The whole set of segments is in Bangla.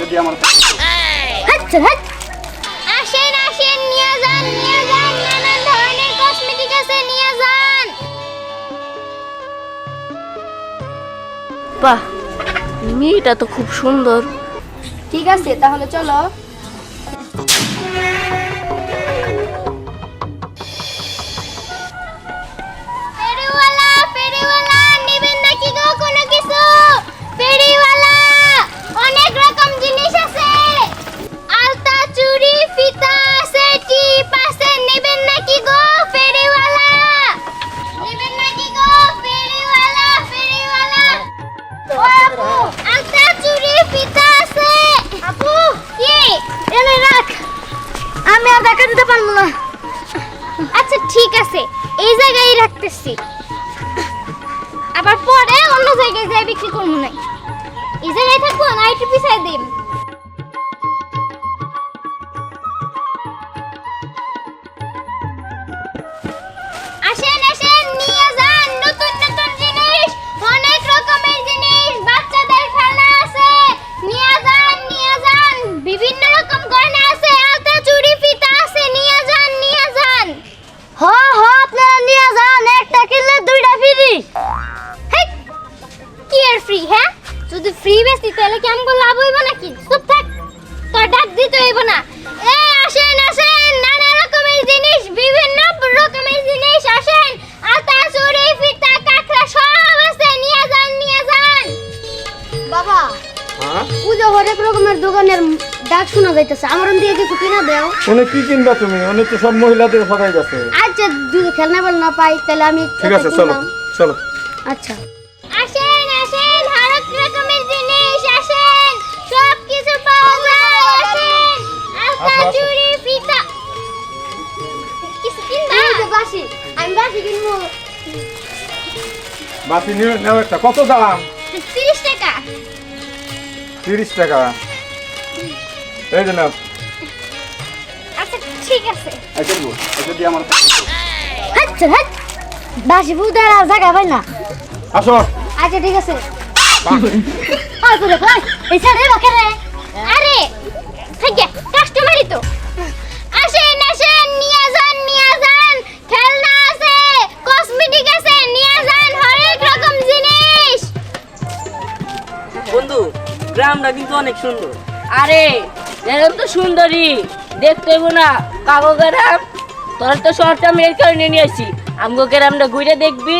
যদি আমার হাট আসেন আসেন নিয়ে যান নিয়ে যান নানান ধরনের কসমেটিক আছে নিয়ে যান। বাহ মেয়েটা তো খুব সুন্দর। ঠিক আছে তাহলে চলো। আছে, এই জায়গায় রাখতেছি। আবার পরে অন্য জায়গায় যাই বিক্রি করব না। এই জায়গায় থাকব না একটু পিছাই দিন ফ্রি হ্যাঁ? যদি ফ্রি বেশি তাহলে কি আমগো লাভ হইব নাকি? চুপ থাক তোর ডাক দিতে হইব না। এ আসেন আসেন নানা রকমের জিনিস বিভিন্ন রকমের জিনিস আসেন। আতা চুড়ি ফিতা কাঁকড়া সব আছে নিয়ে যান নিয়ে যান। বাবা হ্যাঁ? পূজা হরেক রকমের দোকানের ডাক শোনা যাইতেছে। আমার দিয়ে কিছু কিনা দেও। অনেক কি কিনবা তুমি? অনেক তো সব মহিলাদের সবাই গেছে। আচ্ছা যদি খেলনা বল না পাই তাহলে আমি ঠিক আছে চলো চলো। আচ্ছা। বাতি নিয়ে নাও একটা। কত দাম? তিরিশ টাকা। তিরিশ টাকা। এই যে নাও। আচ্ছা ঠিক আছে। এই যদি আমার হাট বাসি বুদার আর জায়গা পাই না। আসো। আচ্ছা ঠিক আছে। এই রে আরে কাস্টমারই তো। গ্রামটা কিন্তু অনেক সুন্দর। আরে এরকম তো সুন্দরী দেখতে না। কাগো গ্রাম তোর তো শহরটা মেয়ের কারণে নিয়ে আসি আমগো গ্রামটা ঘুরে দেখবি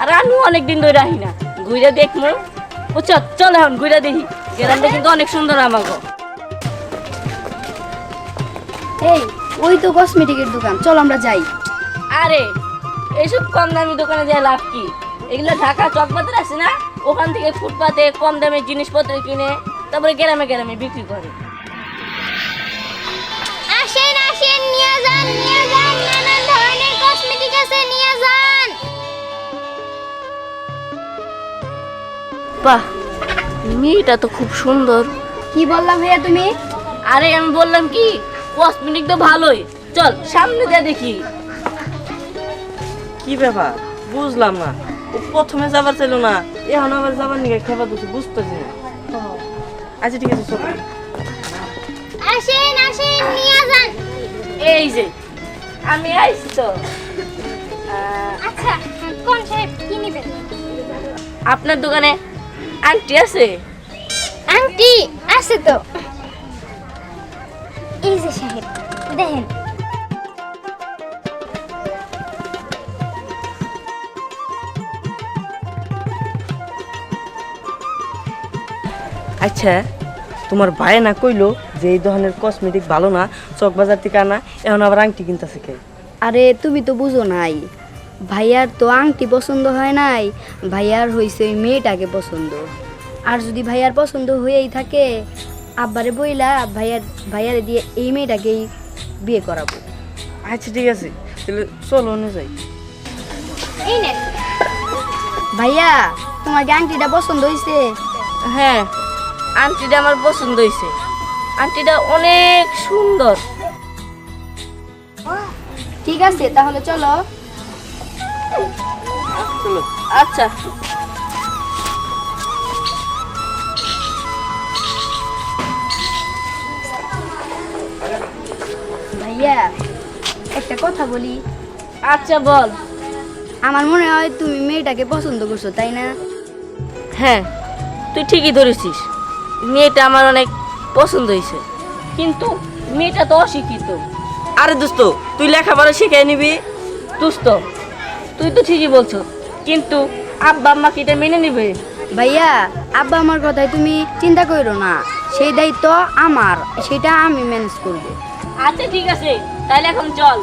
আর আমি অনেক দিন ধরে আহি না। ঘুরে দেখব। বুঝছ চল এখন ঘুরে দেখি। গ্রামটা কিন্তু অনেক সুন্দর আমাগো। এই ওই তো কসমেটিকের দোকান। চল আমরা যাই। আরে এইসব কম দামি দোকানে যাই লাভ কি? এগুলো ঢাকা চকবাজার আছে না? ওখান থেকে ফুটপাতে কম দামে জিনিসপত্র কিনে তারপরে গ্রামে গ্রামে বিক্রি করে। আসেন আসেন নিয়ে যান নিয়ে যান নানান ধরনের কসমেটিক আছে নিয়ে যান। বাহ মেয়েটা তো খুব সুন্দর। কি বললাম ভাইয়া তুমি? আরে আমি বললাম কি কসমেটিক তো ভালোই। চল সামনে দিয়ে দেখি। কি ব্যাপার? বুঝলাম না। ও প্রথমে যাবার চাইলো না এখন আবার যাবার নিয়ে খেপা দিচ্ছে বুঝতেছি না। আচ্ছা ঠিক আছে চলো। আসেন আসেন নিয়ে যান। এই যে আমি আইছি তো। আচ্ছা কোন সাহেব কি নেবেন? আপনার দোকানে আংটি আছে? আংটি আছে তো। এই যে সাহেব দেখেন। আচ্ছা তোমার ভাই না কইলো যে এই ধরনের কসমেটিক ভালো না চক বাজার থেকে আনা এখন আবার আংটি কিনতেছে কে? আরে তুমি তো বুঝো নাই। ভাইয়ার তো আংটি পছন্দ হয় নাই ভাইয়ার হয়েছে ওই মেয়েটাকে পছন্দ। আর যদি ভাইয়ার পছন্দ হয়েই থাকে আব্বারে বইলা ভাইয়ার ভাইয়ারে দিয়ে এই মেয়েটাকেই বিয়ে করাবো। আচ্ছা ঠিক আছে তাহলে চলো অন্য যাই। ভাইয়া তোমার আংটিটা পছন্দ হয়েছে হ্যাঁ। আন্টিটা আমার পছন্দ হয়েছে। আন্টিটা অনেক সুন্দর। ঠিক আছে তাহলে চলো। আচ্ছা। ভাইয়া একটা কথা বলি। আচ্ছা বল। আমার মনে হয় তুমি মেয়েটাকে পছন্দ করছ তাই না? হ্যাঁ তুই ঠিকই ধরেছিস। মেয়েটা আমার অনেক পছন্দ হয়েছে। কিন্তু মেয়েটা তো অশিক্ষিত। আরে দোস্ত তুই লেখাপড়া শিখে নিবি? দুস্থ তুই তো ঠিকই বলছো কিন্তু আব্বা আম্মা কি এটা মেনে নিবে? ভাইয়া আব্বা আমার কথায় তুমি চিন্তা করো না সেই দায়িত্ব আমার সেটা আমি ম্যানেজ করব। আচ্ছা ঠিক আছে তাহলে এখন চল।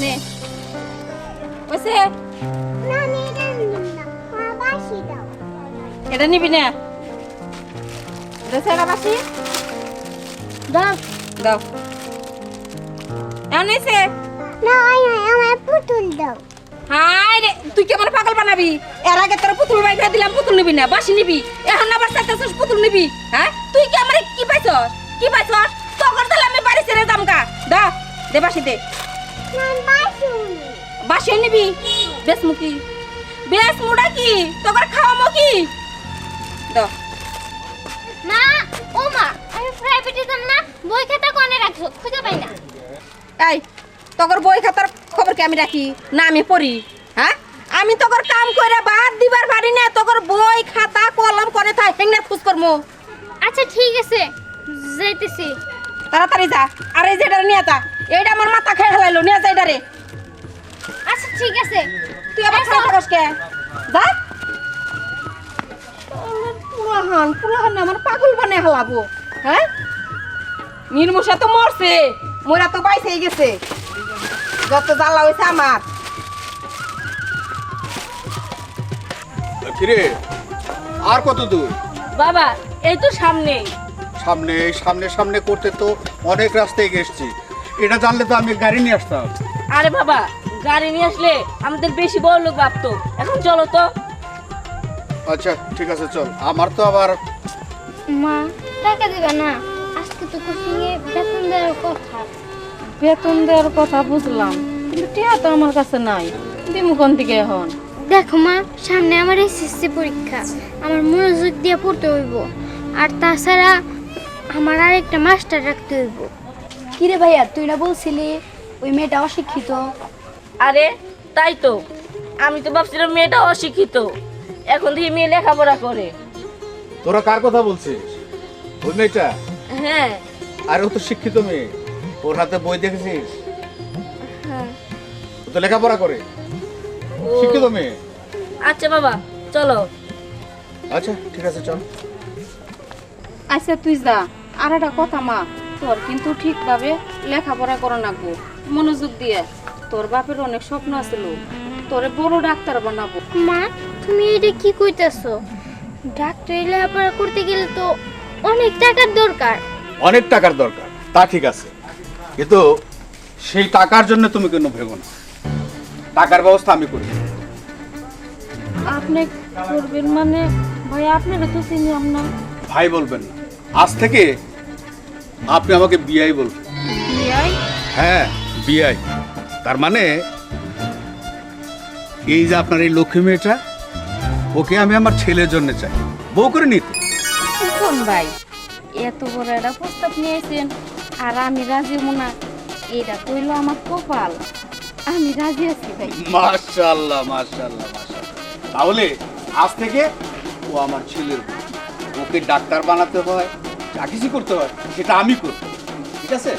নে। বসে এটা নিবি না। দেশের বাসি। দাও। দাও। এমন এসে না আমার পুতুল দাও। হাই রে তুই কি আমার পাগল বানাবি? এর আগে তোর পুতুল বাইক দিলাম পুতুল নিবি না বাসি নিবি। এখন আবার চাইতেছিস পুতুল নিবি হ্যাঁ? তুই কি আমার কি পাইছস? কি পাইছস? তখন তাহলে আমি বাড়ি ছেড়ে দাম দা দে বাসি দে। বাসি বাসি নিবি। বেশ মুখি বেশ মুড়া কি? তোর খাওয়ামো কি? দা মা ও মা আমি প্রাইভেটে যাম না বই খাতা কোনে রাখছো খুঁজে পাই না। এই তোর বই খাতার খবর কি আমি রাখি? না আমি পড়ি। হ্যাঁ? আমি তোর কাম করে বাদ দিবার পারি না তোর বই খাতা কলম করে থাই হেংনার খুঁজ করমু। আচ্ছা ঠিক আছে যাইতেছি। তাড়াতাড়ি যা আর এই যেটা নিয়ে যা এইটা আমার মাথা খেয়ে হেলাইলো নিয়ে যা এটারে। আচ্ছা ঠিক আছে। তুই আবার খাওয়া থাকস কে? যা। পুরাহান পুরাহান না আমার পাগল বানে হেলাবো। হ্যাঁ? নির্মুষা তো মরছে মোরা তো বাইসেই গেছে। যত জ্বালা হয়েছে আমার। কিরে আর কত দূর? বাবা এই তো সামনে। সামনে এই সামনে সামনে করতে তো অনেক রাস্তায় গেছি। এটা জানলে তো আমি গাড়ি নিয়ে আসতাম। আরে বাবা গাড়ি নিয়ে আসলে আমাদের বেশি বড় লোক ভাবতো। এখন চলো তো। আচ্ছা ঠিক আছে চল। আমার তো আবার মা টাকা দেবে না? আজকে তো কোচিং এ বেতন দেওয়ার কথা। বেতন দেওয়ার কথা বুঝলাম কিন্তু টিয়া তো আমার কাছে নাই। দিমু কোন দিকে এখন? দেখো মা সামনে আমার এসএসসি পরীক্ষা। আমার মনোযোগ দিয়ে পড়তে হইব। আর তাছাড়া আমার আরেকটা মাস্টার রাখতে হইব। কিরে ভাইয়া তুই না বলছিলি ওই মেয়েটা অশিক্ষিত? আরে তাই তো। আমি তো ভাবছিলাম মেয়েটা অশিক্ষিত। এখন থেকে মেয়ে লেখাপড়া করে। তোরা কার কথা বলছিস? ওই মেয়েটা? হ্যাঁ। আর ও তো শিক্ষিত মেয়ে। ওর হাতে বই দেখেছিস? ও তো লেখাপড়া করে। ও, শিক্ষিত মেয়ে। আচ্ছা বাবা চলো। আচ্ছা ঠিক আছে চল। আচ্ছা তুই যা। আর একটা কথা মা তোর কিন্তু ঠিকভাবে লেখাপড়া করা নাগবো মনোযোগ দিয়ে। তোর বাপের অনেক স্বপ্ন আছিল। তোরে বড় ডাক্তার বানাবো। মা তুমি এটা কি কইতাছো? ডাক্তারি লেখাপড়া করতে গেলে তো অনেক টাকার দরকার। অনেক টাকার দরকার তা ঠিক আছে। কিন্তু সেই টাকার জন্য তুমি কেন ভেবো না? টাকার ব্যবস্থা আমি করি। আপনি করবেন মানে? ভাই আপনারা তো চিনিলাম না। ভাই বলবেন না। আজ থেকে আপনি আমাকে বিয়াই বলবেন। বিয়াই হ্যাঁ বিয়াই তার মানে এই যে আপনার এই লক্ষ্মী মেয়েটা ওকে আমি আমার ছেলের জন্য চাই। বউ করে নিতে। কোন ভাই? এত বড় একটা প্রস্তাব নিয়েছেন। আর আমি রাজি না। এটা কইলো আমার কপাল। আমি রাজি আছি ভাই। মাশাআল্লাহ মাশাআল্লাহ মাশাআল্লাহ। তাহলে আজ থেকে ও আমার ছেলের বউ। ওকে ডাক্তার বানাতে হয় যা কিছু করতে হয় সেটা আমি করব। ঠিক আছে?